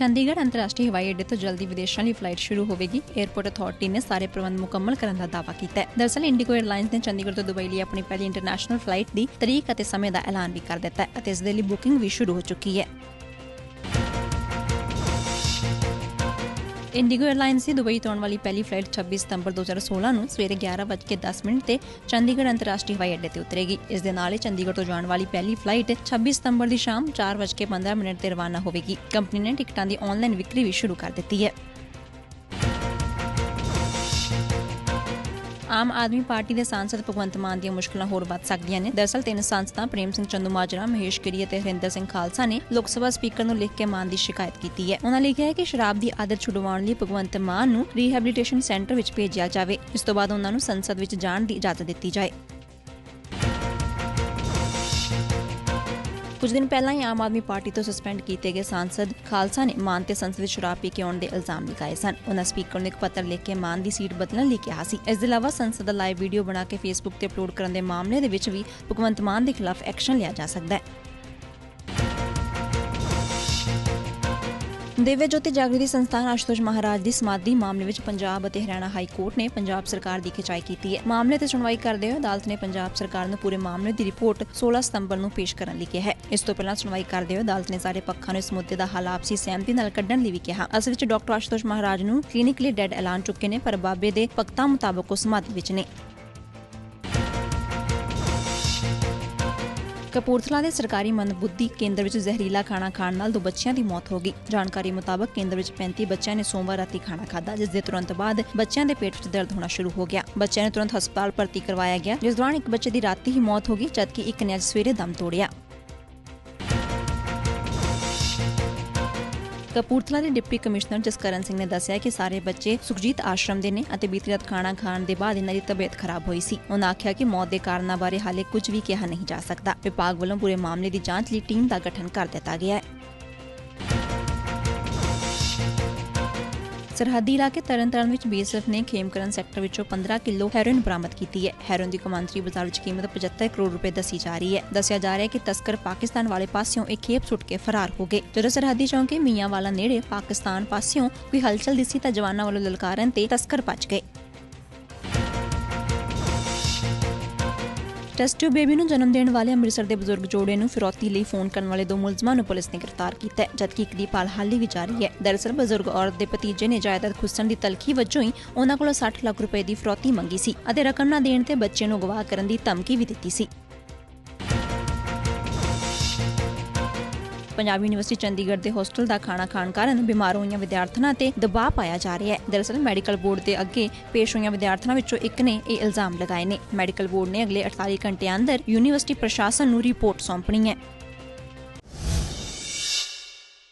ਚੰਡੀਗੜ੍ਹ ਅੰਤਰਰਾਸ਼ਟਰੀ ਹਵਾਈ ਅੱਡੇ ਤੋਂ ਜਲਦੀ ਵਿਦੇਸ਼ਾਂ ਲਈ ਫਲਾਈਟ ਸ਼ੁਰੂ ਹੋਵੇਗੀ। 에ਅਰਪੋਰਟ ਅਥਾਰਟੀ ਨੇ ਸਾਰੇ ਪ੍ਰਬੰਧ ਮੁਕੰਮਲ ਕਰਨ ਦਾ ਦਾਅਵਾ ਕੀਤਾ ਹੈ। ਦਰਅਸਲ ਇੰਡੀਗੋ 에ਅਰਲਾਈਨਸ ਨੇ ਚੰਡੀਗੜ੍ਹ ਤੋਂ ਦੁਬਈ ਲਈ ਆਪਣੀ ਪਹਿਲੀ ਇੰਟਰਨੈਸ਼ਨਲ ਫਲਾਈਟ ਦੀ ਤਰੀਕ ਅਤੇ ਸਮੇਂ ਦਾ ਐਲਾਨ ਵੀ ਕਰ ਦਿੱਤਾ ਹੈ ਅਤੇ ਇਸ ਦੇ ਲਈ ਬੁਕਿੰਗ ਵੀ ਸ਼ੁਰੂ ਹੋ ਚੁੱਕੀ ਹੈ। ਇੰਡੀਗੋ 에ਅਰਲਾਈਨਸ ਦੀ ਦੁਬਈ ਤੋਂ ਆਉਣ ਵਾਲੀ ਪਹਿਲੀ ਫਲਾਈਟ 26 ਸਤੰਬਰ 2016 ਨੂੰ ਸਵੇਰੇ 11:10 ਮਿੰਟ ਤੇ ਚੰਡੀਗੜ੍ਹ ਅੰਤਰਰਾਸ਼ਟਰੀ ਹਵਾਈ ਅੱਡੇ ਤੇ ਉਤਰੇਗੀ। ਇਸ ਦੇ ਨਾਲ ਹੀ ਚੰਡੀਗੜ੍ਹ ਤੋਂ ਜਾਣ ਵਾਲੀ ਪਹਿਲੀ ਫਲਾਈਟ 26 ਸਤੰਬਰ ਦੀ ਸ਼ਾਮ 4:15 ਮਿੰਟ ਤੇ ਰਵਾਨਾ ਹੋਵੇਗੀ। ਕੰਪਨੀ ਨੇ ਟਿਕਟਾਂ ਦੀ ਆਨਲਾਈਨ ਵਿਕਰੀ ਵੀ ਸ਼ੁਰੂ ਕਰ ਦਿੱਤੀ ਹੈ। ਆਮ ਆਦਮੀ ਪਾਰਟੀ ਦੇ ਸਾਂਸਦ ਭਗਵੰਤ ਮਾਨ ਦੀਆਂ ਮੁਸ਼ਕਲਾਂ ਹੋਰ ਵੱਧ ਸਕਦੀਆਂ ਨੇ। ਦਰਸਲ ਤਿੰਨ ਸਾਂਸਦਾਂ ਪ੍ਰੇਮ ਸਿੰਘ ਚੰਦੂਮਾਜਰਾ, ਮਹੇਸ਼ ਗਿਰੀ ਅਤੇ ਹਰਿੰਦਰ ਸਿੰਘ ਖਾਲਸਾ ਨੇ ਲੋਕ ਸਭਾ ਸਪੀਕਰ ਨੂੰ ਲਿਖ ਕੇ ਮਾਨ ਦੀ ਸ਼ਿਕਾਇਤ ਕੀਤੀ ਹੈ। ਉਹਨਾਂ ਲਿਖਿਆ ਹੈ ਕਿ ਸ਼ਰਾਬ ਦੀ ਆਦਤ ਛੁਡਵਾਉਣ ਲਈ ਭਗਵੰਤ ਮਾਨ ਨੂੰ ਰੀਹੈਬਿਲਿਟੇਸ਼ਨ ਸੈਂਟਰ ਵਿੱਚ ਭੇਜਿਆ ਜਾਵੇ। ਇਸ ਤੋਂ ਬਾਅਦ ਉਹਨਾਂ ਨੂੰ ਸੰਸਦ ਵਿੱਚ ਜਾਣ ਦੀ ਇਜਾਜ਼ਤ ਦਿੱਤੀ ਜਾਏ। ਕੁਝ ਦਿਨ ਪਹਿਲਾਂ ਹੀ ਆਮ ਆਦਮੀ ਪਾਰਟੀ ਤੋਂ ਸਸਪੈਂਡ ਕੀਤੇ ਗਏ ਸਾਂਸਦ ਖਾਲਸਾ ਨੇ ਮਾਨ ਤੇ ਸੰਸਦ ਵਿੱਚ ਸ਼ਰਾਬ ਪੀ ਕੇ ਆਉਣ ਦੇ ਇਲਜ਼ਾਮ ਲਗਾਏ ਸਨ। ਉਹਨਾਂ ਸਪੀਕਰ ਨੂੰ ਇੱਕ ਪੱਤਰ ਲਿਖ ਕੇ ਮਾਨ ਦੀ ਸੀਟ ਬਦਲਣ ਲਈ ਕਿਹਾ ਸੀ। ਇਸ ਦੇ ਇਲਾਵਾ ਸੰਸਦ ਦਾ ਲਾਈਵ ਵੀਡੀਓ ਬਣਾ ਕੇ ਫੇਸਬੁੱਕ ਤੇ ਅਪਲੋਡ ਕਰਨ ਦੇ ਮਾਮਲੇ ਦੇ ਵਿੱਚ ਵੀ ਭਗਵੰਤ ਮਾਨ ਦੇ ਖਿਲਾਫ ਐਕਸ਼ਨ ਲਿਆ ਜਾ ਸਕਦਾ ਹੈ। ਦਿਵਯ ਜੋਤੀ ਜਾਗਰਤੀ ਸੰਸਥਾਨ ਆਸ਼ੂਤੋਸ਼ ਮਹਾਰਾਜ ਦੀ ਸਮਾਧੀ ਮਾਮਲੇ ਵਿੱਚ ਪੰਜਾਬ ਅਤੇ ਹਰਿਆਣਾ ਹਾਈ ਕੋਰਟ ਨੇ ਪੰਜਾਬ ਸਰਕਾਰ ਦੀ ਖਿਚਾਈ ਕੀਤੀ ਹੈ। ਮਾਮਲੇ ਤੇ ਸੁਣਵਾਈ ਕਰਦੇ ਹੋਏ ਅਦਾਲਤ ਨੇ ਪੰਜਾਬ ਸਰਕਾਰ ਨੂੰ ਪੂਰੇ ਮਾਮਲੇ ਦੀ ਰਿਪੋਰਟ 16 ਸਤੰਬਰ ਨੂੰ ਪੇਸ਼ ਕਰਨ ਲਈ ਕਿਹਾ ਹੈ। ਇਸ ਤੋਂ ਪਹਿਲਾਂ ਸੁਣਵਾਈ ਕਰਦੇ ਹੋਏ ਅਦਾਲਤ ਨੇ ਸਾਰੇ ਪੱਖਾਂ ਨੂੰ ਇਸ ਮੁੱਦੇ ਦਾ ਹੱਲ ਆਪਸੀ ਸਹਿਮਤੀ ਨਾਲ ਕੱਢਣ ਲਈ ਵੀ ਕਿਹਾ। ਅਸਲ ਵਿੱਚ ਡਾਕਟਰ ਆਸ਼ੂਤੋਸ਼ ਮਹਾਰਾਜ ਨੂੰ ਕਲੀਨਿਕਲੀ ਡੈਡ ਐਲਾਨ ਚੁੱਕੇ ਨੇ, ਪਰ ਬਾਬੇ ਦੇ ਪਕਤਾਂ ਮੁਤਾਬਕ ਉਹ ਸਮਾਧੀ ਵਿੱਚ ਨੇ। ਕਪੂਰਥਲਾ ਦੇ ਸਰਕਾਰੀ ਮੰਦਬੁੱਧੀ ਕੇਂਦਰ ਵਿੱਚ ਜ਼ਹਿਰੀਲਾ ਖਾਣਾ ਖਾਣ ਨਾਲ ਦੋ ਬੱਚਿਆਂ ਦੀ ਮੌਤ ਹੋ ਗਈ। ਜਾਣਕਾਰੀ ਮੁਤਾਬਕ ਕੇਂਦਰ ਵਿੱਚ 35 ਬੱਚਿਆਂ ਨੇ ਸੋਮਵਾਰ ਰਾਤੀ ਖਾਣਾ ਖਾਧਾ, ਜਿਸ ਦੇ ਤੁਰੰਤ ਬਾਅਦ ਬੱਚਿਆਂ ਦੇ ਪੇਟ ਵਿੱਚ ਦਰਦ ਹੋਣਾ ਸ਼ੁਰੂ ਹੋ ਗਿਆ। ਬੱਚਿਆਂ ਨੂੰ ਤੁਰੰਤ ਹਸਪਤਾਲ ਭਰਤੀ ਕਰਵਾਇਆ ਗਿਆ, ਜਿਸ ਦੌਰਾਨ ਇੱਕ ਬੱਚੇ ਦੀ ਰਾਤੀ ਹੀ ਮੌਤ ਹੋ ਗਈ, ਜਦਕਿ ਇੱਕ ਨੇ ਅੱਜ ਸਵੇਰੇ ਦਮ ਤੋੜਿਆ। ਕਪੂਰਥਲਾ ਦੇ ਡਿਪਟੀ ਕਮਿਸ਼ਨਰ ਜਸਕਰਨ ਸਿੰਘ ਨੇ ਦੱਸਿਆ ਕਿ ਸਾਰੇ ਬੱਚੇ ਸੁਖਜੀਤ ਆਸ਼ਰਮ ਦੇ ਨੇ ਅਤੇ ਬੀਤੀ ਰਾਤ ਖਾਣਾ ਖਾਣ ਦੇ ਬਾਅਦ ਇਹਨਾਂ ਦੀ ਤਬੀਅਤ ਖਰਾਬ ਹੋਈ ਸੀ। ਉਹਨਾਂ ਆਖਿਆ ਕਿ ਮੌਤ ਦੇ ਕਾਰਨਾਂ ਬਾਰੇ ਹਾਲੇ ਕੁਝ ਵੀ ਕਿਹਾ ਨਹੀਂ ਜਾ ਸਕਦਾ। ਵਿਭਾਗ ਵੱਲੋਂ ਪੂਰੇ ਮਾਮਲੇ ਦੀ ਜਾਂਚ ਲਈ ਟੀਮ ਦਾ ਗਠਨ ਕਰ ਦਿੱਤਾ ਗਿਆ ਹੈ। ਸਰਹੱਦੀ ਇਲਾਕੇ ਤਰਨਤਾਰਨ ਵਿੱਚ ਬੀਐਸਐਫ ਨੇ ਖੇਮਕਰਨ ਸੈਕਟਰ ਵਿੱਚੋਂ 15 ਕਿਲੋ ਹੈਰੋਇਨ ਬਰਾਮਦ ਕੀਤੀ ਹੈ। ਹੈਰੋਇਨ ਦੀ ਕਮਾਂਤਰੀ ਬਾਜ਼ਾਰ ਵਿੱਚ ਕੀਮਤ 75 ਕਰੋੜ ਰੁਪਏ ਦੱਸੀ ਜਾ ਰਹੀ ਹੈ। ਦੱਸਿਆ ਜਾ ਰਿਹਾ ਹੈ ਕਿ ਤਸਕਰ ਪਾਕਿਸਤਾਨ ਵਾਲੇ ਪਾਸਿਓਂ ਇਹ ਖੇਪ ਸੁੱਟ ਕੇ ਫਰਾਰ ਹੋ ਗਏ। ਜਦੋਂ ਸਰਹੱਦੀ ਚੌਂਕੇ ਮੀਆਂਵਾਲਾ ਨੇੜੇ ਪਾਕਿਸਤਾਨ ਪਾਸਿਓਂ ਕੋਈ ਹਲਚਲ ਦਿਸੀ ਤਾਂ ਜਵਾਨਾਂ ਵੱਲੋਂ ਲਲਕਾਰਨ ਤੇ ਤਸਕਰ ਭੱਜ ਗਏ। ਟੈਸਟ ਟਿਊਬ ਬੇਬੀ ਨੂੰ ਜਨਮ ਦੇਣ ਵਾਲੇ ਅੰਮ੍ਰਿਤਸਰ ਦੇ ਬਜ਼ੁਰਗ ਜੋੜੇ ਨੂੰ ਫਿਰੌਤੀ ਲਈ ਫੋਨ ਕਰਨ ਵਾਲੇ ਦੋ ਮੁਲਜ਼ਮਾਂ ਨੂੰ ਪੁਲਿਸ ਨੇ ਗ੍ਰਿਫਤਾਰ ਕੀਤਾ ਹੈ, ਜਦਕਿ ਇੱਕ ਦੀ ਭਾਲ ਹਾਲੀ ਵੀ ਜਾਰੀ ਹੈ। ਦਰਅਸਲ, ਬਜ਼ੁਰਗ ਔਰਤ ਦੇ ਭਤੀਜੇ ਨੇ ਜਾਇਦਾਦ ਖੁੱਸਣ ਦੀ ਤਲਖੀ ਵਜੋਂ ਹੀ ਉਹਨਾਂ ਕੋਲੋਂ 60 ਲੱਖ ਰੁਪਏ ਦੀ ਫਿਰੌਤੀ ਮੰਗੀ ਸੀ ਅਤੇ ਰਕਮ ਨਾ ਦੇਣ ਤੇ ਬੱਚੇ ਨੂੰ ਗਵਾਹ ਕਰਨ ਦੀ ਧਮਕੀ ਵੀ ਦਿੱਤੀ ਸੀ। ਪੰਜਾਬ ਯੂਨੀਵਰਸਿਟੀ ਚੰਡੀਗੜ੍ਹ ਦੇ ਹੋਸਟਲ ਦਾ ਖਾਣਾ ਖਾਣ ਕਾਰਨ ਬਿਮਾਰ ਹੋਈਆਂ ਵਿਦਿਆਰਥਣਾਂ ਤੇ ਦਬਾਅ ਪਾਇਆ ਜਾ ਰਿਹਾ ਹੈ। ਦਰਅਸਲ ਮੈਡੀਕਲ ਬੋਰਡ ਦੇ ਅੱਗੇ ਪੇਸ਼ ਹੋਈਆਂ ਵਿਦਿਆਰਥਣਾਂ ਵਿੱਚੋਂ ਇੱਕ ਨੇ ਇਹ ਇਲਜ਼ਾਮ ਲਗਾਏ ਨੇ। ਮੈਡੀਕਲ ਬੋਰਡ ਨੇ ਅਗਲੇ 48 ਘੰਟਿਆਂ ਅੰਦਰ ਯੂਨੀਵਰਸਿਟੀ ਪ੍ਰਸ਼ਾਸਨ ਨੂੰ ਰਿਪੋਰਟ ਸੌਂਪਣੀ ਹੈ।